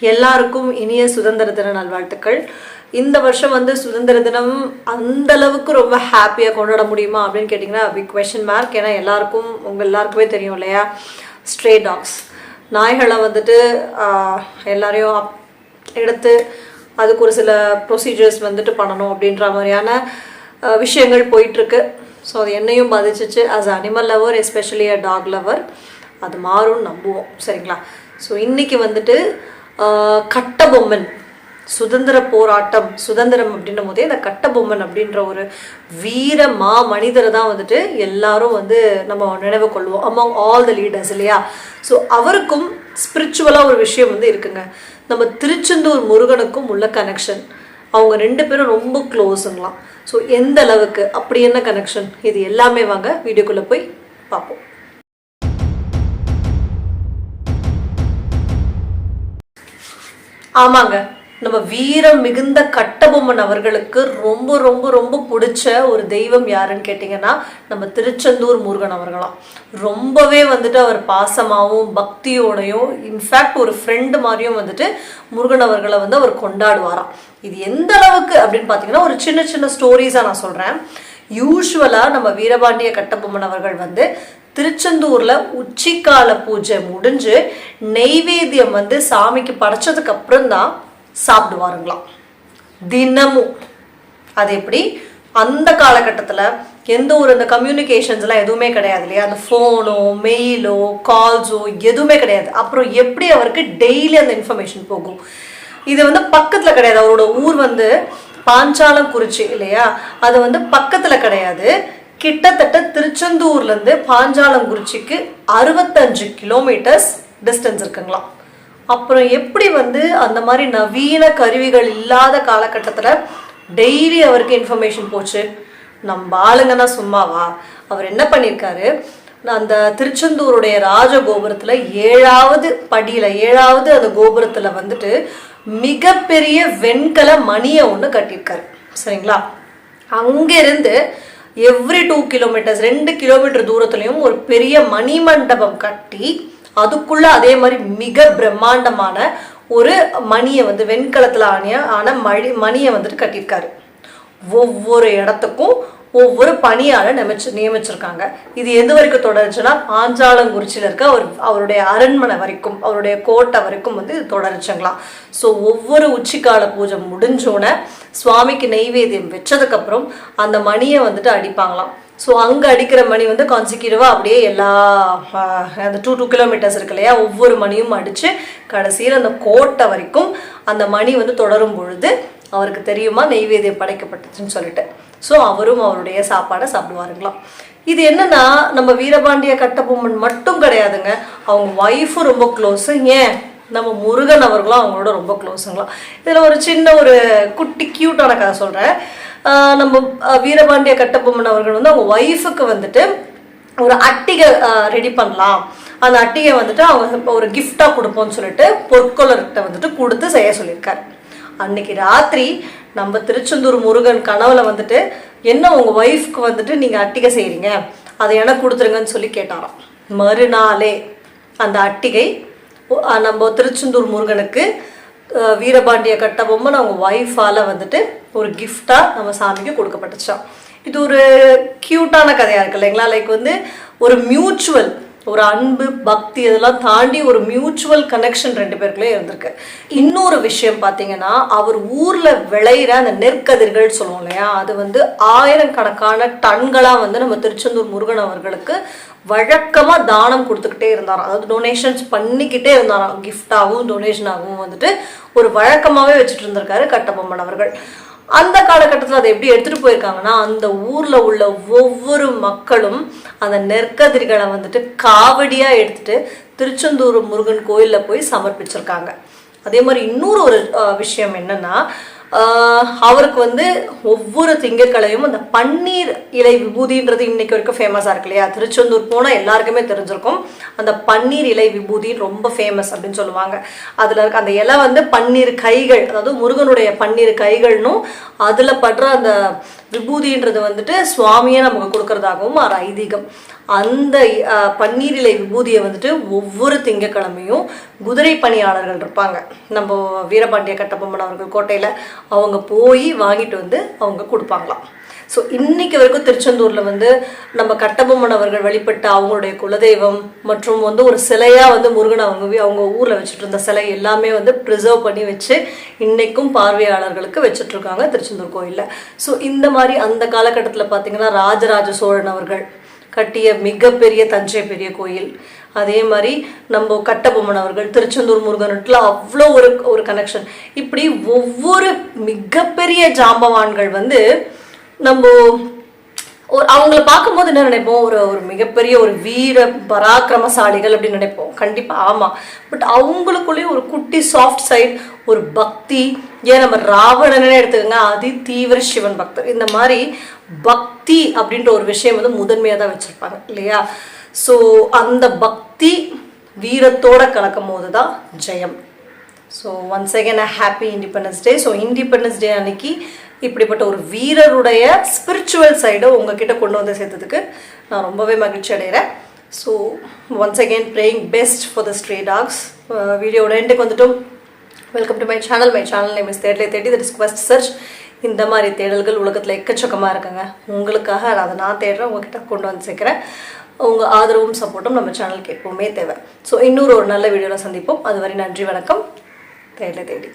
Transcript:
எல்லாருக்கும் இனிய சுதந்திர தின நல்வாழ்த்துக்கள். இந்த வருஷம் வந்து சுதந்திர தினம் அந்த அளவுக்கு ரொம்ப ஹாப்பியாக கொண்டாட முடியுமா அப்படின்னு கேட்டிங்கன்னா பிக் கொஷின் மார்க் ஏன்னா எல்லாருக்கும் உங்கள் எல்லாருக்குமே தெரியும் இல்லையா? ஸ்ட்ரே டாக்ஸ் நாய்களை வந்துட்டு எல்லாரையும் அப்- எடுத்து அதுக்கு ஒரு சில ப்ரொசீஜர்ஸ் வந்துட்டு பண்ணணும் அப்படின்ற மாதிரியான விஷயங்கள் போயிட்டுருக்கு. ஸோ அது என்னையும் பாதிச்சிச்சு. As animal lover especially a dog lover அது மாறும்னு நம்புவோம். சரிங்களா? ஸோ இன்றைக்கி வந்துட்டு கட்டபொம்மன். சுதந்திர போராட்டம் சுதந்திரம் அப்படின்னும் போதே இந்த கட்டபொம்மன் அப்படின்ற ஒரு வீர மா மனிதரை தான் வந்துட்டு எல்லாரும் வந்து நம்ம நினைவு கொள்வோம் among ஆல் த லீடர்ஸ் இல்லையா? ஸோ அவருக்கும் ஸ்பிரிச்சுவலாக ஒரு விஷயம் வந்து இருக்குங்க. நம்ம திருச்செந்தூர் முருகனுக்கும் உள்ள கனெக்ஷன் அவங்க ரெண்டு பேரும் ரொம்ப க்ளோஸுங்களாம் ஸோ எந்த அளவுக்கு அப்படி என்ன கனெக்ஷன் இது எல்லாமே வாங்க வீடியோக்குள்ளே போய் பார்ப்போம். ஆமாங்க. நம்ம வீரம் மிகுந்த கட்டபொம்மன் அவர்களுக்கு ரொம்ப ரொம்ப ரொம்ப பிடிச்ச ஒரு தெய்வம் யாருன்னு கேட்டிங்கன்னா நம்ம திருச்செந்தூர் முருகன் அவர்களாம். ரொம்பவே வந்துட்டு அவர் பாசமாகவும் பக்தியோடையும் இன்ஃபேக்ட் ஒரு ஃப்ரெண்டு மாதிரியும் வந்துட்டு முருகன் அவர்களை வந்து அவர் கொண்டாடுவாராம். இது எந்த அளவுக்கு அப்படின்னு பார்த்தீங்கன்னா ஒரு சின்ன சின்ன ஸ்டோரிஸாக நான் சொல்கிறேன் யூஸ்வலாக நம்ம வீரபாண்டிய கட்டபொம்மன் அவர்கள் வந்து திருச்செந்தூரில் உச்சிக்கால பூஜை முடிஞ்சு நெய்வேத்தியம் வந்து சாமிக்கு படைச்சதுக்கு அப்புறம் தான் சாப்பிடுவாருங்களாம். தினமும். அது எப்படி? அந்த காலகட்டத்தில் எந்த ஒரு இந்த கம்யூனிகேஷன்ஸ்லாம் எதுவுமே கிடையாது இல்லையா? அந்த ஃபோனோ மெயிலோ கால்ஸோ எதுவுமே கிடையாது. அப்புறம் எப்படி அவருக்கு டெய்லி அந்த இன்ஃபர்மேஷன் போகும்? இது வந்து பக்கத்தில் கிடையாது. அவரோட ஊர் வந்து பாஞ்சாலம் குறிச்சி இல்லையா? அது வந்து பக்கத்தில் கிடையாது. கிட்டத்தட்ட திருச்செந்தூர்லேருந்து பாஞ்சாலங்குறிச்சிக்கு அறுபத்தஞ்சு கிலோமீட்டர்ஸ் டிஸ்டன்ஸ் இருக்குங்களாம். அப்புறம் எப்படி வந்து அந்த மாதிரி நவீன கருவிகள் இல்லாத காலகட்டத்தில் டெய்லி அவருக்கு இன்ஃபர்மேஷன் போச்சு? நம்ம ஆளுங்கன்னா சும்மாவா? அவர் என்ன பண்ணியிருக்காரு? அந்த திருச்செந்தூருடைய ராஜகோபுரத்தில் ஏழாவது படியில் ஏழாவது அந்த கோபுரத்தில் வந்துட்டு மிகப்பெரிய வெண்கல மணியை ஒன்று கட்டியிருக்காரு. சரிங்களா? அங்கிருந்து எவ்ரி டூ கிலோமீட்டர்ஸ் ரெண்டு கிலோமீட்டர் தூரத்துலையும் ஒரு பெரிய மணிமண்டபம் கட்டி அதுக்குள்ள அதே மாதிரி மிக பிரம்மாண்டமான ஒரு மணியை வந்து வெண்கலத்தில் ஆனிய ஆன மணி மணியை வந்துட்டு கட்டியிருக்காரு. ஒவ்வொரு இடத்துக்கும் ஒவ்வொரு பணியாளர் நியமிச்சு நியமிச்சிருக்காங்க. இது எது வரைக்கும் தொடருச்சுன்னா பாஞ்சாலங்குறிச்சியில் இருக்க அவர் அவருடைய அரண்மனை வரைக்கும் அவருடைய கோட்டை வரைக்கும் வந்து இது தொடருச்சுங்களாம். ஸோ ஒவ்வொரு உச்சிக்கால பூஜை முடிஞ்சோன்னே சுவாமிக்கு நெய்வேத்தியம் வச்சதுக்கப்புறம் அந்த மணியை வந்துட்டு அடிப்பாங்களாம். ஸோ அங்கே அடிக்கிற மணி வந்து கான்சிக்யூட்டிவாக அப்படியே எல்லா அந்த டூ டூ கிலோமீட்டர்ஸ் இருக்கு இல்லையா ஒவ்வொரு மணியும் அடித்து கடைசியில் அந்த கோட்டை வரைக்கும் அந்த மணி வந்து தொடரும் பொழுது அவருக்கு தெரியுமா? நெய்வேதியம் படைக்கப்பட்டுச்சுன்னு சொல்லிட்டு. ஸோ அவரும் அவருடைய சாப்பாடை சாப்பிடுவாருங்களாம் இது என்னன்னா நம்ம வீரபாண்டிய கட்டபொம்மன் மட்டும் கிடையாதுங்க. அவங்க ஒய்ஃபும் ரொம்ப க்ளோஸு ஏன்? நம்ம முருகன் அவர்களும் அவங்களோட ரொம்ப க்ளோஸுங்களாம் இதில் ஒரு சின்ன ஒரு குட்டி க்யூட்டான கதை சொல்கிறேன் நம்ம வீரபாண்டிய கட்டபொம்மன் அவர்கள் வந்து அவங்க ஒய்ஃபுக்கு வந்துட்டு ஒரு அட்டிகை ரெடி பண்ணலாம். அந்த அட்டிகை வந்துட்டு அவங்க இப்போ ஒரு கிஃப்டாக கொடுப்போம்னு சொல்லிட்டு பொற்கொள்ளர்கிட்ட வந்துட்டு கொடுத்து செய்ய சொல்லியிருக்காரு. அன்னைக்கு ராத்திரி நம்ம திருச்செந்தூர் முருகன் கனவுல வந்துட்டு என்ன உங்க ஒய்ஃப்க்கு வந்துட்டு நீங்க அட்டிகை செய்கிறீங்க அதை எனக்கு கொடுத்துருங்கன்னு சொல்லி கேட்டாராம். மறுநாளே அந்த அட்டிகை நம்ம திருச்செந்தூர் முருகனுக்கு வீரபாண்டிய கட்ட பொம்மன் அவங்க ஒய்ஃபால வந்துட்டு ஒரு gift-ஆ நம்ம சாமிக்கு கொடுக்கப்பட்டுச்சான் இது ஒரு க்யூட்டான கதையா இருக்கு இல்லைங்களா? லைக் வந்து ஒரு மியூச்சுவல் ஒரு அன்பு பக்தி இதெல்லாம் தாண்டி ஒரு மியூச்சுவல் கனெக்ஷன் ரெண்டு பேருக்குள்ளே இருந்திருக்கு. இன்னொரு விஷயம் பார்த்தீங்கன்னா அவர் ஊரில் விளையிற அந்த நெற்கதிர்கள் சொல்லுவோம் இல்லையா? அது வந்து ஆயிரக்கணக்கான டன்களாக வந்து நம்ம திருச்செந்தூர் முருகன் அவர்களுக்கு வழக்கமாக தானம் கொடுத்துக்கிட்டே இருந்தாராம். அதாவது டொனேஷன்ஸ் பண்ணிக்கிட்டே இருந்தாராம். கிஃப்டாகவும் டொனேஷனாகவும் வந்துட்டு ஒரு வழக்கமாகவே வச்சுட்டு இருந்திருக்காரு கட்டபொம்மன் அவர்கள். அந்த காலகட்டத்தில் அதை எப்படி எடுத்துட்டு போயிருக்காங்கன்னா அந்த ஊர்ல உள்ள ஒவ்வொரு மக்களும் அந்த நெற்கதிரிகளை வந்துட்டு காவடியா எடுத்துட்டு திருச்செந்தூர் முருகன் கோயிலில் போய் சமர்ப்பிச்சிருக்காங்க. அதே மாதிரி இன்னொரு ஒரு அஹ், விஷயம் என்னன்னா அவருக்கு வந்து ஒவ்வொரு திங்கட்கிழமையும் அந்த பன்னீர் இலை விபூதின்றது இன்னைக்கு வரைக்கும் ஃபேமஸாக இருக்கு இல்லையா? திருச்செந்தூர் போனால் எல்லாருக்குமே தெரிஞ்சிருக்கும். அந்த பன்னீர் இலை விபூதி ரொம்ப ஃபேமஸ் அப்படின்னு சொல்லுவாங்க. அதில் இருக்க அந்த இலை வந்து பன்னீர் கைகள் அதாவது முருகனுடைய பன்னீர் கைகள்னும் அதில் படுற அந்த விபூதின்றது வந்துட்டு சுவாமியை நமக்கு கொடுக்கறதாகவும் ஒரு ஐதீகம். அந்த பன்னீர் இலை விபூதியை வந்துட்டு ஒவ்வொரு திங்கக்கிழமையும் குதிரை பணியாளர்கள் இருப்பாங்க. நம்ம வீரபாண்டிய கட்டபொம்மன் அவர்கள் கோட்டையில் அவங்க போய் வாங்கிட்டு வந்து அவங்க கொடுப்பாங்களாம். ஸோ இன்னைக்கு வரைக்கும் திருச்செந்தூரில் வந்து நம்ம கட்டபொம்மன் அவர்கள் வழிபட்ட அவங்களுடைய குலதெய்வம் மற்றும் வந்து ஒரு சிலையாக வந்து முருகன் அவங்க அவங்க ஊரில் வச்சுட்டு இருந்த சிலை எல்லாமே வந்து ப்ரிசர்வ் பண்ணி வச்சு இன்னைக்கும் பார்வையாளர்களுக்கு வச்சுட்ருக்காங்க திருச்செந்தூர் கோயிலில். ஸோ இந்த மாதிரி அந்த காலகட்டத்தில் பார்த்தீங்கன்னா ராஜராஜ சோழன் அவர்கள் கட்டிய மிகப்பெரிய தஞ்சை பெரிய கோயில். அதே மாதிரி நம்ம கட்டபொம்மன் அவர்கள் திருச்செந்தூர் முருகன்ட்டுல அவ்வளோ ஒரு ஒரு கனெக்ஷன் இப்படி ஒவ்வொரு மிகப்பெரிய ஜாம்பவான்கள் வந்து நம்ம ஒரு அவங்கள பார்க்கும்போது என்ன நினைப்போம்? ஒரு ஒரு மிகப்பெரிய ஒரு வீர பராக்கிரமசாலிகள் அப்படின்னு நினைப்போம். கண்டிப்பாக ஆமாம் பட் அவங்களுக்குள்ளேயும் ஒரு குட்டி சாஃப்ட் சைட் ஒரு பக்தி ஏன் நம்ம ராவணனே எடுத்துக்கோங்க அதி தீவிர சிவன் பக்தர். இந்த மாதிரி பக்தி அப்படின்ற ஒரு விஷயம் வந்து முதன்மையாக தான் வச்சுருப்பாங்க இல்லையா? ஸோ அந்த பக்தி வீரத்தோட கலக்கும் போது தான் ஜெயம். So once again happy independence day so independence day அன்னைக்கு இப்படிப்பட்ட ஒரு வீரருடைய ஸ்பிரிச்சுவல் சைடை உங்ககிட்ட கொண்டு வந்து சேர்த்ததுக்கு நான் ரொம்பவே மகிழ்ச்சி அடைகிறேன். So once again praying best for the stray dogs வீடியோட எண்டுக்கு வந்துட்டும். Welcome to my channel my channel name is தேடலை தேடி த ரிஸ்குவஸ்ட் சர்ச் இந்த மாதிரி தேடல்கள் உலகத்தில் எக்கச்சக்கமாக இருக்குங்க. உங்களுக்காக அதை நான் தேடுறேன் உங்ககிட்ட கொண்டு வந்து சேர்க்குறேன். உங்கள் ஆதரவும் சப்போர்ட்டும் நம்ம சேனலுக்கு எப்பவுமே தேவை. ஸோ இன்னொரு ஒரு நல்ல வீடியோவில் சந்திப்போம். அதுவரை நன்றி வணக்கம். தேடலை தேடி